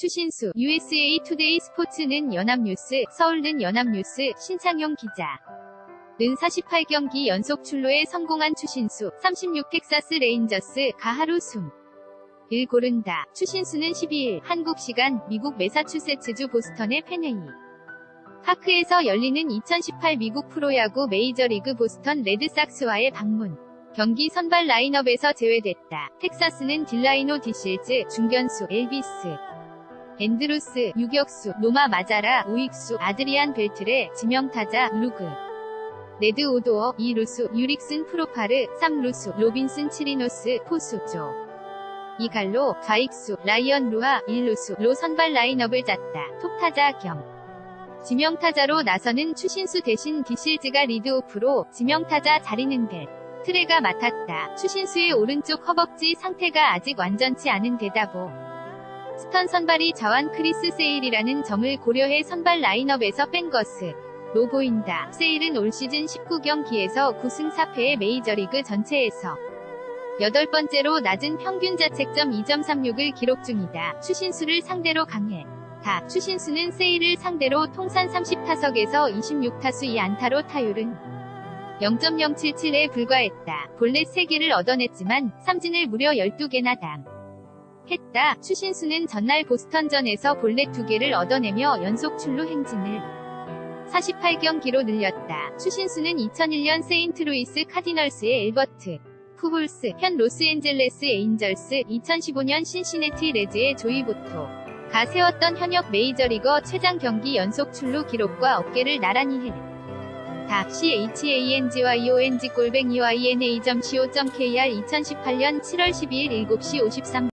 추신수, USA 투데이 스포츠는 연합뉴스, 서울는 연합뉴스, 신창용 기자. 는 48경기 연속 출루에 성공한 추신수, 36 텍사스 레인저스, 가하루 숨. 을 고른다. 추신수는 12일, 한국 시간, 미국 매사추세츠주 보스턴의 펜웨이. 파크에서 열리는 2018 미국 프로야구 메이저리그 보스턴 레드삭스와의 방문. 경기 선발 라인업에서 제외됐다. 텍사스는 딜라이노 디실즈, 중견수, 엘비스. 앤드루스, 유격수, 노마 마자라, 우익수, 아드리안 벨트레, 지명타자, 루그. 레드 오도어, 2루수, 유릭슨 프로파르, 3루수, 로빈슨 치리노스, 포수조. 이갈로, 좌익수, 라이언 루하, 1루수, 로 선발 라인업을 짰다. 톱타자 겸. 지명타자로 나서는 추신수 대신 디실즈가 리드오프로 지명타자 자리는 벨. 트레가 맡았다. 추신수의 오른쪽 허벅지 상태가 아직 완전치 않은 데다보. 스턴 선발이 자완 크리스 세일이라는 점을 고려해 선발 라인업에서 뺀 것을 로 보인다. 세일은 올 시즌 19경기에서 9승 4패의 메이저리그 전체에서 여덟 번째로 낮은 평균 자책점 2.36을 기록 중이다. 추신수를 상대로 강해. 다. 추신수는 세일을 상대로 통산 30타석에서 26타수 2안타로 타율은 0.077에 불과했다. 본래 3개를 얻어냈지만 삼진을 무려 12개나 당. 했다. 추신수는 전날 보스턴전에서 본래 2개를 얻어내며 연속 출루 행진을 48경기로 늘렸다. 추신수는 2001년 세인트루이스 카디널스의 엘버트 푸볼스, 현 로스앤젤레스 에인절스, 2015년 신시내티 레즈의 조이 보토 가 세웠던 현역 메이저리거 최장 경기 연속 출루 기록과 어깨를 나란히 해. 다 CHANGYONG 골뱅 UINA.co.kr 2018년 7월 12일 7시 53분